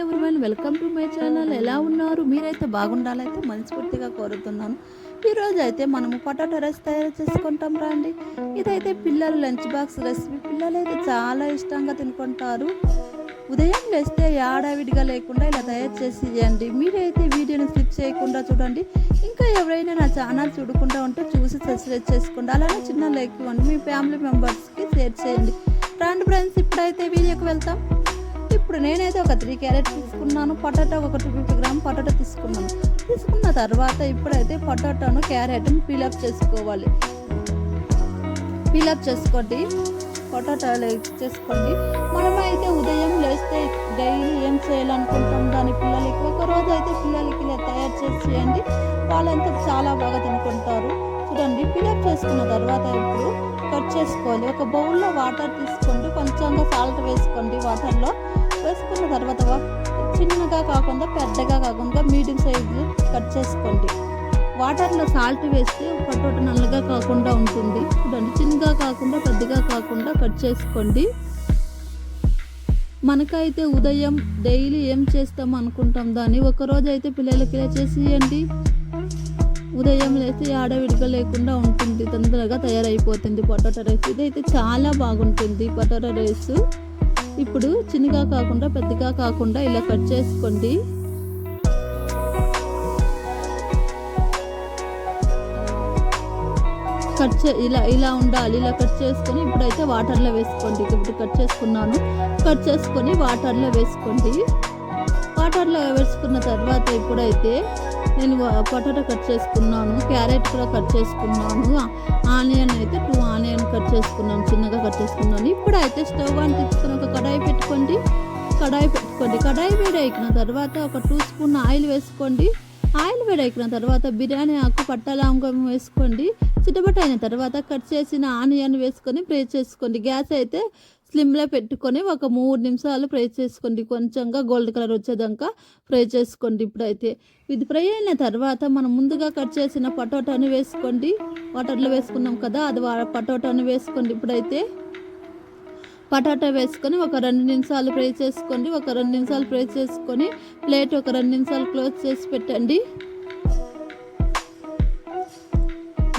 Everyone welcome to my channel. ఎలా ఉన్నారు? మీరైతే బాగుండాలైతే మనస్ఫూర్తిగా కోరుతున్నాను. ఈరోజు అయితే మనము పొటాటో రైస్ తయారు చేసుకుంటాం రండి. ఇదైతే పిల్లలు లంచ్ బాక్స్ రెసిపీ. పిల్లలు అయితే చాలా ఇష్టంగా తినుకుంటారు. ఉదయం లేస్తే ఆడావిడిగా లేకుండా ఇలా తయారు చేసి చేయండి మీరైతే వీడియోని స్కిప్ చేయకుండా చూడండి. ఇంకా ఎవరైనా నా ఛానల్ చూడకుండా ఉంటే చూసి సబ్స్క్రైబ్ చేసుకోండి. అలానే చిన్న లైక్ ఇవ్వండి. మీ ఫ్యామిలీ మెంబర్స్కి షేర్ చేయండి. రండి ఫ్రెండ్స్ ఇప్పుడైతే వీడియోకి వెళ్తాం. ఇప్పుడు నేనైతే ఒక త్రీ క్యారెట్ తీసుకున్నాను పొటాటో ఒక టూ ఫిఫ్టీ గ్రామ్ పొటాటో తీసుకున్నాను. తీసుకున్న తర్వాత ఇప్పుడైతే పొటాటోను క్యారెట్ను పీలప్ చేసుకోవాలి. పీలప్ చేసుకోండి. పొటాటోలు చేసుకోండి. మనమైతే ఉదయం లేస్తే డైలీ ఏం చేయాలనుకుంటాం? దాని పిల్లలకి ఒకరోజు అయితే పిల్లలకి ఇలా తయారు చేసి చేయండి. వాళ్ళంతా చాలా బాగా తినుకుంటారు. చూడండి ఫిలప్ చేసుకున్న తర్వాత ఇప్పుడు కట్ చేసుకోవాలి. ఒక బౌల్లో వాటర్ తీసుకోండి. కొంచెంగా సాల్ట్ వేసుకోండి వాటర్లో వేసుకున్న తర్వాత చిన్నగా కాకుండా పెద్దగా కాకుండా మీడియం సైజు కట్ చేసుకోండి. వాటర్లో సాల్ట్ వేస్తే పొటాటో నల్లగా కాకుండా ఉంటుంది. చూడండి చిన్నగా కాకుండా పెద్దగా కాకుండా కట్ చేసుకోండి. మనకైతే ఉదయం డైలీ ఏం చేస్తాం అనుకుంటాం? దాన్ని ఒకరోజు అయితే పిల్లలకి ఇలా చేసి ఉదయం లేస్తే ఆడవిడిగా లేకుండా ఉంటుంది. తొందరగా తయారైపోతుంది. Potato rice. ఇదైతే చాలా బాగుంటుంది. Potato rice. ఇప్పుడు చిన్నగా కాకుండా పెద్దగా కాకుండా ఇలా కట్ చేసుకోండి. కట్ చే ఇలా ఇలా ఉండాలి ఇలా కట్ చేసుకొని ఇప్పుడైతే వాటర్లో వేసుకోండి. ఇప్పుడు కట్ చేసుకున్నాను. కట్ చేసుకొని వాటర్లో వేసుకోండి. వాటర్లో వేసుకున్న తర్వాత ఇప్పుడైతే నేను పొటాటో కట్ చేసుకున్నాను. క్యారెట్ కూడా కట్ చేసుకున్నాను. ఆనియన్ అయితే టూ కట్ చేసుకున్నాను చిన్నగా కట్ చేసుకున్నాను ఇప్పుడైతే స్టవ్ అని తీసుకుని ఒక కడాయి పెట్టుకోండి. కడాయి పెట్టుకోండి. కడాయి వేడెక్కిన తర్వాత ఒక టూ స్పూన్ ఆయిల్ వేసుకోండి. ఆయిల్ వేడెక్కిన తర్వాత బిర్యానీ ఆకు పట్ట లవంగం వేసుకోండి. చిటపట అయిన తర్వాత కట్ చేసిన ఆనియన్ వేసుకొని ప్రే చేసుకోండి. గ్యాస్ అయితే స్లిమ్లో పెట్టుకొని ఒక మూడు నిమిషాలు ఫ్రై చేసుకోండి. కొంచెంగా గోల్డ్ కలర్ వచ్చేదాకా ఫ్రై చేసుకోండి ఇప్పుడైతే. ఇది ఫ్రై అయిన తర్వాత మనం ముందుగా కట్ చేసిన పొటాటోని వేసుకోండి. వాటర్లో వేసుకున్నాం కదా అది వా- పొటాటోని వేసుకోండి ఇప్పుడైతే. పటాటా వేసుకొని ఒక రెండు నిమిషాలు ఫ్రై చేసుకోండి. ఒక రెండు నిమిషాలు ఫ్రై చేసుకొని ప్లేట్ ఒక రెండు నిమిషాలు క్లోజ్ చేసి పెట్టండి.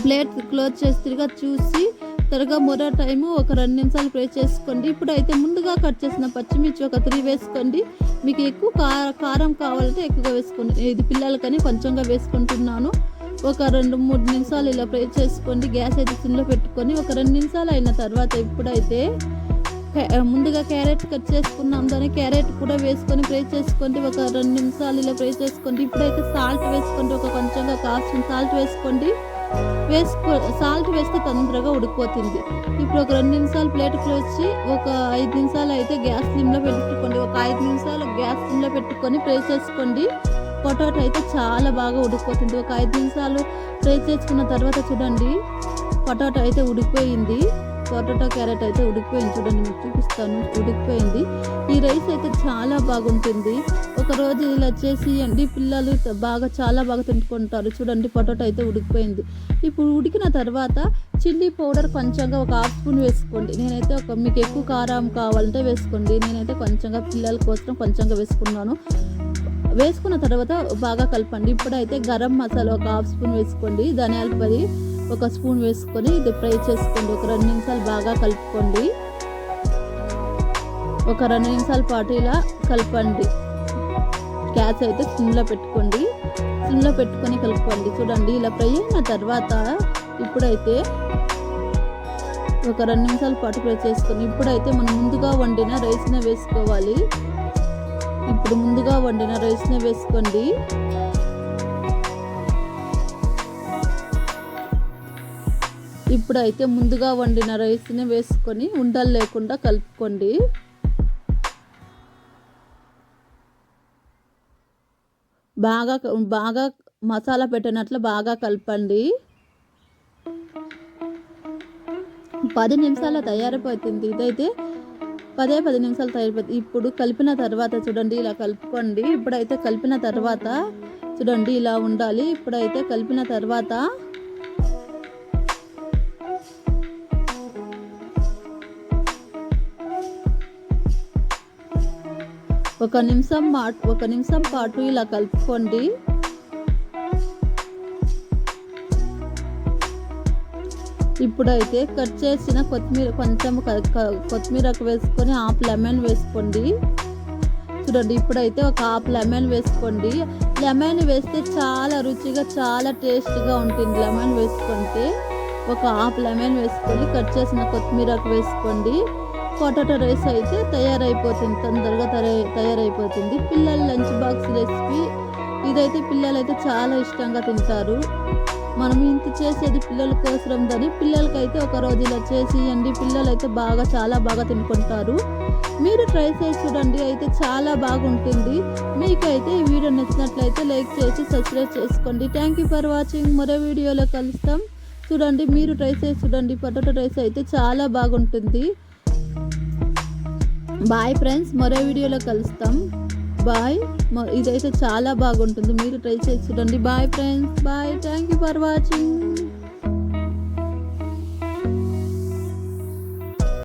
ప్లేట్ క్లోజ్ చేసి తిరిగా చూసి త్వరగా మరో టైము. ఒక రెండు నిమిషాలు ప్రే చేసుకోండి. ఇప్పుడు అయితే ముందుగా కట్ చేసిన పచ్చిమిర్చి ఒక త్రీ వేసుకోండి. మీకు ఎక్కువ కారం కావాలంటే ఎక్కువగా వేసుకోండి. ఇది పిల్లలకని కొంచెంగా వేసుకుంటున్నాను. ఒక రెండు మూడు నిమిషాలు ఇలా ప్రే చేసుకోండి. గ్యాస్ అయితే సిమ్లో పెట్టుకొని ఒక రెండు నిమిషాలు అయిన తర్వాత ఇప్పుడైతే ముందుగా క్యారెట్ కట్ చేసుకున్నాం. దాన్ని క్యారెట్ కూడా వేసుకొని ఫ్రై చేసుకోండి. ఒక రెండు నిమిషాలు ఇలా ఫ్రై చేసుకోండి. ఇప్పుడైతే సాల్ట్ వేసుకోండి. ఒక కొంచెంగా కాసిన సాల్ట్ వేసుకోండి. వేసుకో సాల్ట్ వేస్తే తొందరగా ఉడికిపోతుంది. ఇప్పుడు ఒక రెండు నిమిషాలు ప్లేట్కి వచ్చి ఒక ఐదు నిమిషాలు అయితే గ్యాస్ సిమ్లో పెట్టుకోండి. ఒక ఐదు నిమిషాలు గ్యాస్ సిమ్లో పెట్టుకొని ఫ్రై చేసుకోండి. పొటాటో అయితే చాలా బాగా ఉడికిపోతుంది. ఒక ఐదు నిమిషాలు ఫ్రై చేసుకున్న తర్వాత చూడండి. పొటాటో అయితే ఉడికిపోయింది. పొటాటో క్యారెట్ అయితే ఉడికిపోయింది చూడండి మీకు చూపిస్తాను. ఉడికిపోయింది. ఈ రైస్ అయితే చాలా బాగుంటుంది. ఒకరోజు ఇలా చేసి అండి పిల్లలు బాగా చాలా బాగా తింటుకుంటారు. చూడండి పొటాటో అయితే ఉడికిపోయింది. ఇప్పుడు ఉడికిన తర్వాత చిల్లీ పౌడర్ కొంచెంగా ఒక హాఫ్ స్పూన్ వేసుకోండి. నేనైతే ఒక మీకు ఎక్కువ కారం కావాలంటే వేసుకోండి. నేనైతే కొంచెంగా పిల్లల కోసం కొంచెంగా వేసుకున్నాను. వేసుకున్న తర్వాత బాగా కలపండి. ఇప్పుడైతే గరం మసాలా ఒక హాఫ్ స్పూన్ వేసుకోండి. ధనియాల పది ఒక స్పూన్ వేసుకొని ఇది ఫ్రై చేసుకోండి. ఒక రెండు నిమిషాలు బాగా కలుపుకోండి. ఒక రెండు నిమిషాల పాటు ఇలా కలపండి. గ్యాస్ అయితే సిమ్లో పెట్టుకోండి. సిమ్లో పెట్టుకొని కలుపుకోండి. చూడండి ఇలా ఫ్రై అయిన తర్వాత ఇప్పుడైతే ఒక రెండు నిమిషాల పాటు ఫ్రై చేసుకొని ఇప్పుడైతే మనం ముందుగా వండిన రైస్ని వేసుకోవాలి. ఇప్పుడు ముందుగా వండిన రైస్ని వేసుకోండి. ఇప్పుడైతే ముందుగా వండిన రైస్ని వేసుకొని ఉండలు లేకుండా కలుపుకోండి. బాగా బాగా మసాలా పెట్టినట్లు బాగా కలపండి. పది నిమిషాల తయారైపోతుంది. ఇదైతే పదే పది నిమిషాలు తయారైపోతుంది. ఇప్పుడు కలిపిన తర్వాత చూడండి ఇలా కలుపుకోండి. ఇప్పుడైతే కలిపిన తర్వాత చూడండి ఇలా ఉండాలి. ఇప్పుడైతే కలిపిన తర్వాత ఒక నిమిషం ఒక నిమిషం పాటు ఇలా కలుపుకోండి. ఇప్పుడైతే కట్ చేసిన కొత్తిమీర కొంచెం క- కొత్తిమీరకు వేసుకొని హాఫ్ లెమన్ వేసుకోండి. చూడండి ఇప్పుడైతే ఒక హాఫ్ లెమన్ వేసుకోండి. లెమన్ వేస్తే చాలా రుచిగా చాలా టేస్ట్గా ఉంటుంది. లెమన్ వేసుకుంటే ఒక హాఫ్ లెమన్ వేసుకొని కట్ చేసిన కొత్తిమీరకు వేసుకోండి. పొటాటో రైస్ అయితే తయారైపోతుంది తొందరగా తయారై తయారైపోతుంది. పిల్లల లంచ్ బాక్స్ రెసిపీ. ఇదైతే పిల్లలు అయితే చాలా ఇష్టంగా తింటారు. మనం ఇంత చేసేది పిల్లల కోసం అని పిల్లలకైతే ఒక రోజు ఇలా చేసి ఇవ్వండి పిల్లలు అయితే బాగా చాలా బాగా తినుకుంటారు. మీరు ట్రై చేసి చూడండి అయితే చాలా బాగుంటుంది. మీకైతే ఈ వీడియో నచ్చినట్లయితే లైక్ చేసి సబ్స్క్రైబ్ చేసుకోండి. థ్యాంక్ యూ ఫర్ వాచింగ్ మరో వీడియోలో కలుస్తాం. చూడండి మీరు ట్రై చేసి చూడండి. పొటాటో రైస్ అయితే చాలా బాగుంటుంది. బాయ్ ఫ్రెండ్స్ మరో వీడియోలో కలుస్తాం. బాయ్ ఇదైతే చాలా బాగుంటుంది. మీరు ట్రై చేసి చూడండి. Bye friends bye thank you for watching